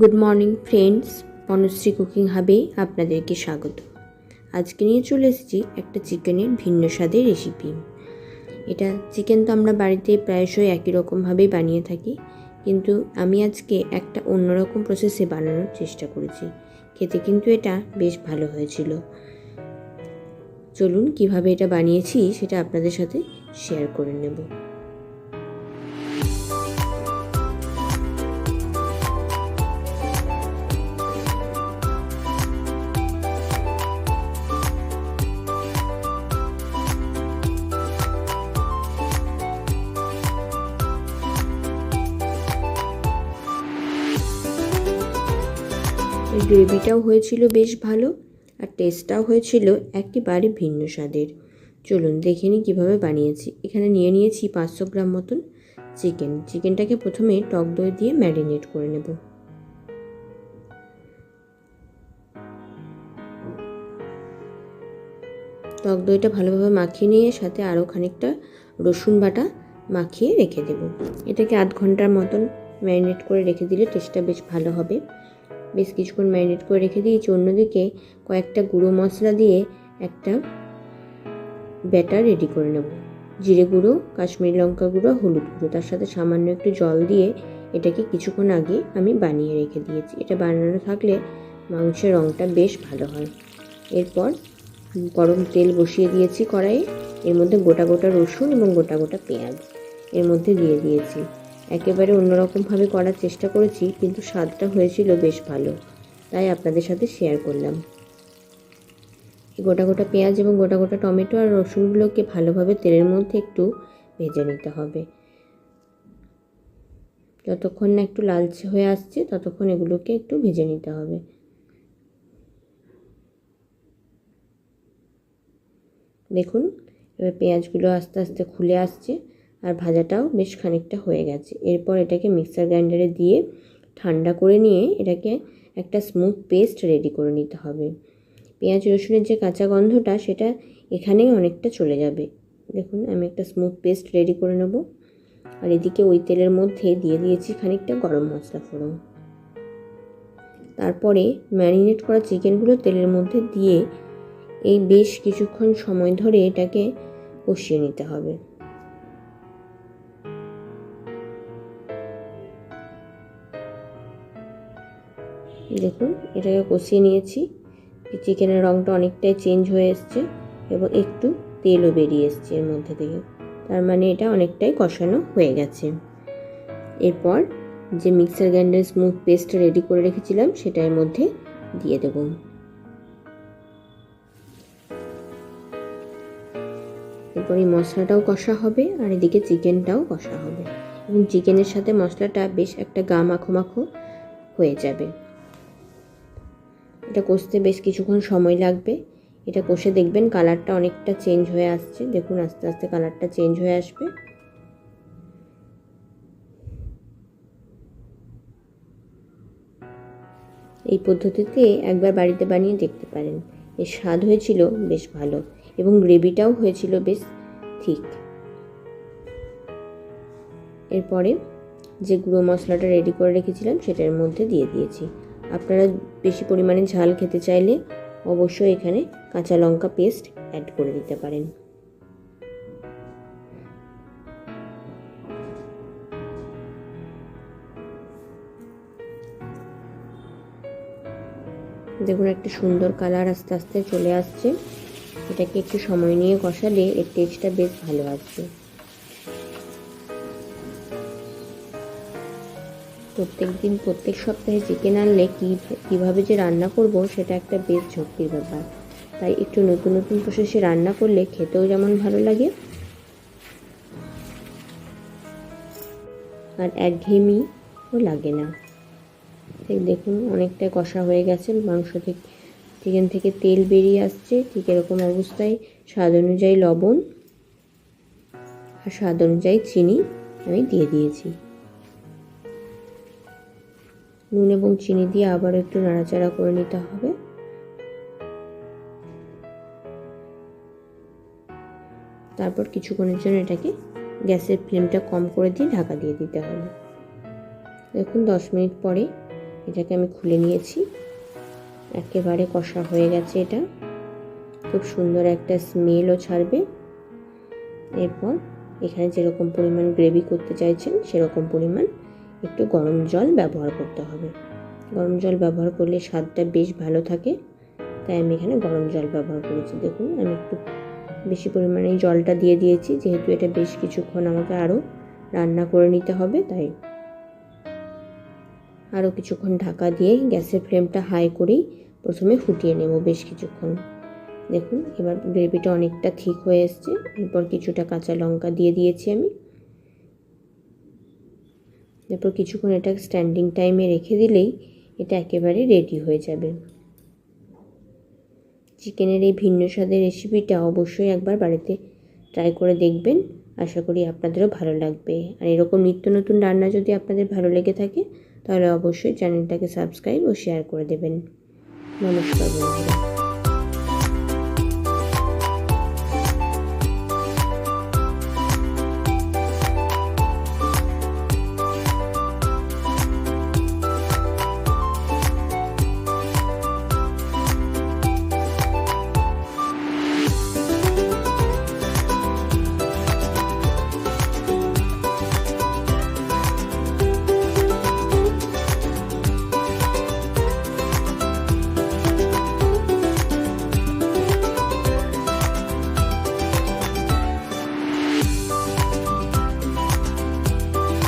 Good morning friends Banashree cooking হাবে আপনাদেরকে স্বাগত। আজকে নিয়ে চলে এসেছি একটা চিকেনের ভিন্ন স্বাদের রেসিপি। এটা চিকেন তো আমরা বাড়িতে প্রায়শই একই রকমভাবেই বানিয়ে থাকি, কিন্তু আমি আজকে একটা অন্যরকম প্রসেসে বানানোর চেষ্টা করেছি। খেতে কিন্তু এটা বেশ ভালো হয়েছিল। চলুন কীভাবে এটা বানিয়েছি সেটা আপনাদের সাথে শেয়ার করে নেব। গ্রেভিটাও হয়েছিল বেশ ভালো আর টেস্টটাও হয়েছিল একেবারে ভিন্ন স্বাদের। চলুন দেখে নিই কীভাবে বানিয়েছি। এখানে নিয়ে নিয়েছি পাঁচশো গ্রাম মতন চিকেন চিকেনটাকে প্রথমে টক দই দিয়ে ম্যারিনেট করে নেব। টক দইটা ভালোভাবে মাখিয়ে নিয়ে সাথে আরও খানিকটা রসুন বাটা মাখিয়ে রেখে দেব। এটাকে আধ ঘণ্টার মতন ম্যারিনেট করে রেখে দিলে টেস্টটা বেশ ভালো হবে। বেশ কিছুক্ষণ ম্যারিনেট করে রেখে দিয়েছি অন্যদিকে কয়েকটা গুঁড়ো মশলা দিয়ে একটা ব্যাটার রেডি করে নেব। জিরে গুঁড়ো, কাশ্মীরি লঙ্কা গুঁড়ো, হলুদ গুঁড়ো। তার সাথে সামান্য একটু জল দিয়ে এটাকে কিছুক্ষণ আগে আমি বানিয়ে রেখে দিয়েছি। এটা বানানো থাকলে মাংসের রঙটা বেশ ভালো হয়। এরপর গরম তেল বসিয়ে দিয়েছি কড়াইয়ে। এর মধ্যে গোটা গোটা রসুন এবং গোটা গোটা পেঁয়াজ এর মধ্যে দিয়ে দিয়েছি। একেবারে অন্যরকমভাবে করার চেষ্টা করেছি, কিন্তু স্বাদটা হয়েছিল বেশ ভালো। তাই আপনাদের সাথে শেয়ার করলাম। গোটা গোটা পেঁয়াজ এবং গোটা গোটা টমেটো আর রসুনগুলোকে ভালোভাবে তেলের মধ্যে একটু ভেজে নিতে হবে। যতক্ষণ না একটু লালচে হয়ে আসছে, ততক্ষণ এগুলোকে একটু ভেজে নিতে হবে। দেখুন, এবার পেঁয়াজগুলো আস্তে আস্তে খুলে আসছে। আর ভাজাটাও বেশ খানিকটা হয়ে গেছে। এরপর এটাকে মিক্সার গ্রাইন্ডারে দিয়ে ঠান্ডা করে নিয়ে এটাকে একটা স্মুথ পেস্ট রেডি করে নিতে হবে। পেঁয়াজ, রসুনের যে কাঁচা গন্ধটা, সেটা এখানেই অনেকটা চলে যাবে। দেখুন, আমি একটা স্মুথ পেস্ট রেডি করে নেব। আর এদিকে ওই তেলের মধ্যে দিয়ে দিয়েছি খানিকটা গরম মশলা ফোড়ন। তারপরে ম্যারিনেট করা চিকেনগুলো তেলের মধ্যে দিয়ে এই বেশ কিছুক্ষণ সময় ধরে এটাকে কষিয়ে নিতে হবে। দেখুন, এটাকে কষিয়ে নিয়েছি। চিকেনের রঙটা অনেকটাই চেঞ্জ হয়ে এসছে এবং একটু তেলও বেরিয়ে এসছে এর মধ্যে থেকে। তার মানে এটা অনেকটাই কষানো হয়ে গেছে। এরপর যে mixer grinder smooth paste ready করে রেখেছিলাম সেটার মধ্যে দিয়ে দেব। এরপর এই মশলাটাও কষা হবে আর এদিকে চিকেনটাও কষা হবে। এবং চিকেনের সাথে মশলাটা বেশ একটা গা মাখো মাখো হয়ে যাবে। এটা কষতে বেশ কিছুক্ষণ সময় লাগবে। এটা কষে দেখবেন কালারটা অনেকটা চেঞ্জ হয়ে আসছে। দেখুন, আস্তে আস্তে কালারটা চেঞ্জ হয়ে আসবে। এই পদ্ধতিতে একবার বাড়িতে বানিয়ে দেখতে পারেন। এর স্বাদ হয়েছিল বেশ ভালো এবং গ্রেভিটাও হয়েছিল বেশ ঠিক। এরপরে যে গুঁড়ো মশলাটা রেডি করে রেখেছিলাম, সেটার মধ্যে দিয়ে দিয়েছি। আপনারা বেশি পরিমাণে ঝাল খেতে চাইলে অবশ্যই এখানে কাঁচা লঙ্কা পেস্ট অ্যাড করে দিতে পারেন। দেখুন, একটা সুন্দর কালার আস্তে আস্তে চলে আসছে। এটাকে একটু সময় নিয়ে কষালে এর টেস্টটা বেশ ভালো আসবে। প্রত্যেক দিন, প্রত্যেক সপ্তাহে চিকেন আনলে কী, কীভাবে যে রান্না করব সেটা একটা বেশ ঝক্কির ব্যাপার। তাই একটু নতুন নতুন প্রসেসে রান্না করলে খেতেও যেমন ভালো লাগে। আর একঘেয়েমিও লাগে না। ঠিক দেখুন, অনেকটা কষা হয়ে গেছে। মাংস থেকে চিকেন থেকে তেল বেরিয়ে আসছে। ঠিক এরকম অবস্থায় স্বাদ অনুযায়ী লবণ আর স্বাদ অনুযায়ী চিনি আমি দিয়ে দিয়েছি। নুন এবং চিনি দিয়ে আবার একটু নাড়াচাড়া করে নিতে হবে। তারপর কিছুক্ষণের জন্য এটাকে গ্যাসের ফ্লেমটা কম করে দিয়ে ঢাকা দিয়ে দিতে হবে। দেখুন, দশ মিনিট পরে এটাকে আমি খুলে নিয়েছি। একেবারে কষা হয়ে গেছে এটা। খুব সুন্দর একটা স্মেলও ছাড়বে। এরপর এখানে যেরকম পরিমাণ গ্রেভি করতে চাইছেন, সেরকম পরিমাণ একটু গরম জল ব্যবহার করতে হবে। গরম জল ব্যবহার করলে স্বাদটা বেশ ভালো থাকে। তাই আমি এখানে গরম জল ব্যবহার করেছি। দেখুন, আমি একটু বেশি পরিমাণে জলটা দিয়ে দিয়েছি। যেহেতু এটা বেশ কিছুক্ষণ আমাকে আরও রান্না করে নিতে হবে, তাই আরও কিছুক্ষণ ঢাকা দিয়ে গ্যাসের ফ্লেমটা হাই করেই প্রথমে ফুটিয়ে নেব বেশ কিছুক্ষণ। দেখুন, এবার গ্রেভিটা অনেকটা ঠিক হয়ে এসছে। এরপর কিছুটা কাঁচা লঙ্কা দিয়ে দিয়েছি আমি। এরপর কিছুক্ষণ এটা স্ট্যান্ডিং টাইমে রেখে দিলেই এটা একেবারে রেডি হয়ে যাবে। চিকেনের এই ভিন্ন স্বাদের রেসিপিটা অবশ্যই একবার বাড়িতে ট্রাই করে দেখবেন। আশা করি আপনাদেরও ভালো লাগবে। আর এরকম নিত্য নতুন রান্না যদি আপনাদের ভালো লেগে থাকে, তাহলে অবশ্যই চ্যানেলটাকে সাবস্ক্রাইব ও শেয়ার করে দেবেন। নমস্কার বন্ধুরা।